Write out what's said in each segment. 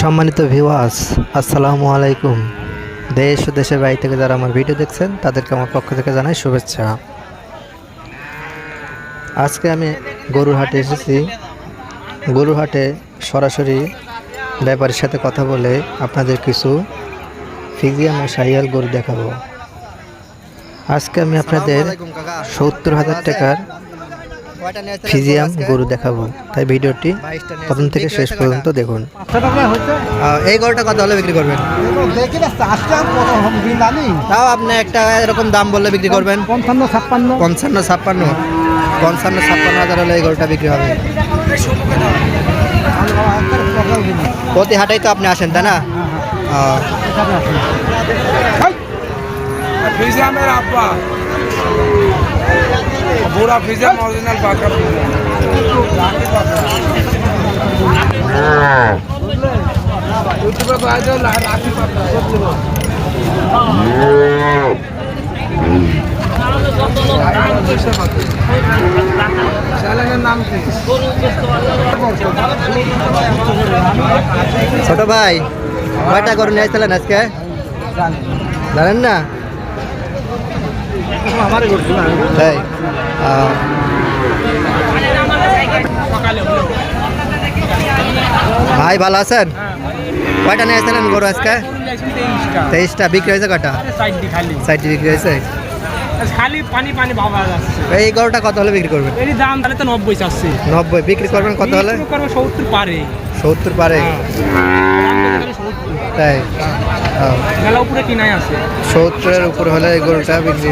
সম্মানিত ভিউয়ার্স আসসালামু আলাইকুম। দেশ ও দেশের বাড়ি থেকে যারা আমার ভিডিও দেখছেন তাদেরকে আমার পক্ষ থেকে জানাই শুভেচ্ছা। আজকে আমি গরুর হাটে এসেছি। গরুর হাটে সরাসরি ব্যাপারীর সাথে কথা বলে আপনাদের কিছু ফিজিয়াম ও সাইয়াল গরু দেখাবো। আজকে আমি আপনাদের সত্তর হাজার টাকার ফিজিয়াম গরু দেখাবো। তাই ভিডিওটি প্রথম থেকে শেষ পর্যন্ত দেখুন। এই গরুটা কত হলে বিক্রি করবেন? তাও আপনি একটা এরকম দাম বললে বিক্রি করবেন। পঞ্চান্ন ছাপ্পান্ন। পঞ্চান্ন ছাপ্পান্ন। পঞ্চান্ন ছাপ্পান্ন হাজার হলে এই গরুটা বিক্রি হবে। প্রতি হাটেই তো আপনি আসেন তাই না? ও, ফিজা মেরা আব্বা। বুড়া ফিজা অরিজিনাল পাকা ইউটিউবে পাওয়া যায় রাখি চ্যানেলের ছোট ভাই, কয়টা গরু নিয়ে আসছিলেন আজকে? জানেন না? তাই? ভাই ভালো আছেন? কয়টা নিয়ে আসছিলেন গরু আজকে? তেইশটা। বিক্রি হয়েছে কটা সাইডটি বিক্রি হয়েছে? খালি পানি পানি ভাবা এই গরুটা কত হলে বিক্রি করবেন? এর দাম তাহলে তো নব্বই চাচ্ছে। নব্বই। বিক্রি করবেন কত হলে? করব সত্তর পারে। সত্তর পারে। তাই মেলা উপরে কিনাই আছে? সত্তরের উপর হলে এই গরুটা বিক্রি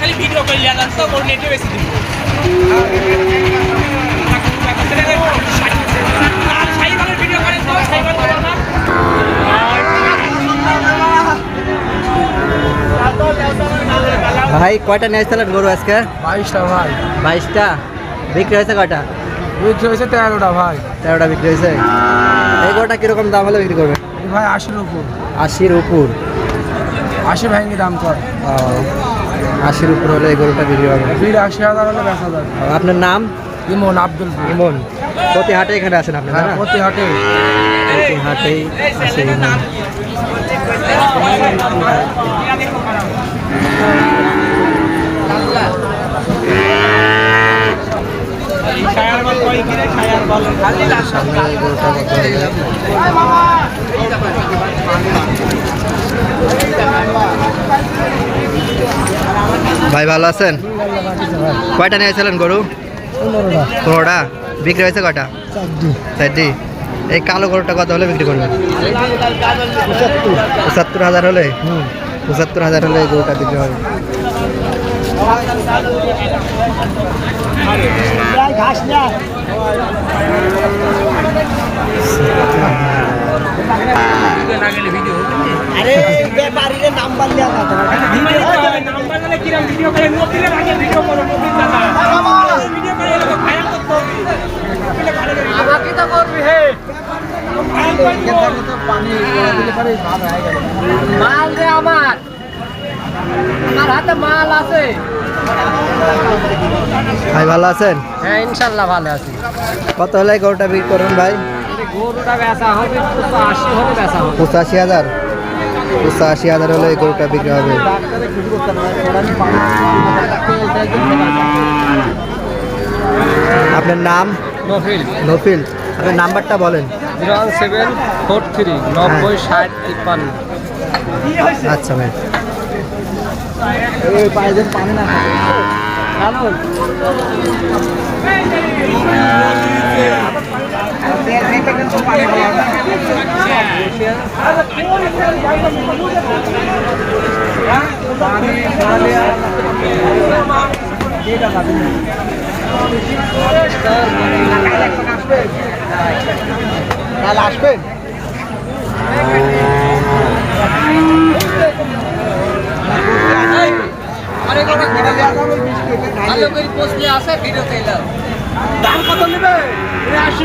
খালি ভিডিও তো নেটে বেশি দিব ভিডিও করেন তো সাইবার করেন না ভাই কয়টা নিয়ে আসছিলেন গরু আজকে? বাইশটা ভাই। বাইশটা? বিক্রি হয়েছে কয়টা? বিক্রি হয়েছে তেরোটা ভাই। তেরোটা বিক্রি হয়েছে। এই গরুটা কীরকম দাম হলে বিক্রি করবে ভাই আশির উপর। আশির উপর। আশি ভাইঙ্গি দাম কর। আশির উপর হলে এই গরুটা বিক্রি হবে। বিল আশি হাজার হলে বেশ হাজার আপনার নাম? ইমন আব্দুল ইমন। প্রতি হাটে এখানে আছেন আপনি না? প্রতি হাটে প্রতি হাটেই আছে ইমন সামনে এই গরুটা কত হলে ভাই, ভালো আছেন? কয়টা নিয়েছিলেন গরু? পনেরোটা। বিক্রি হয়েছে কয়টা? চারটি। এই কালো গরুটা কত হলে বিক্রি করবেন? পঁচাত্তর হাজার হলে? পঁচাত্তর হাজার হলে গরুটা বিক্রি হবে। মাল রে আমার। আমার হাতে মাল আছে। ভাই ভালো আছেন? হ্যাঁ ইনশাল্লাহ ভালো আছি। কত হলে গরুটা বিক্রি করুন ভাই? গরুটা বেচা হবে তো আশি হলে বেচা হবে। পঁচাশি হাজার? পঁচাশি হাজার হলে এই গরুটা বিক্রি হবে। আপনার নাম? নফিল। নফিল। আপনার নাম্বারটা বলেন। Zero one seven four three নব্বই ষাট তিপ্পান্ন। আচ্ছা ভাই। পায়ে পানি না থাকে ভালো আছে ভিডিওতে দাম কত নেবে? আসি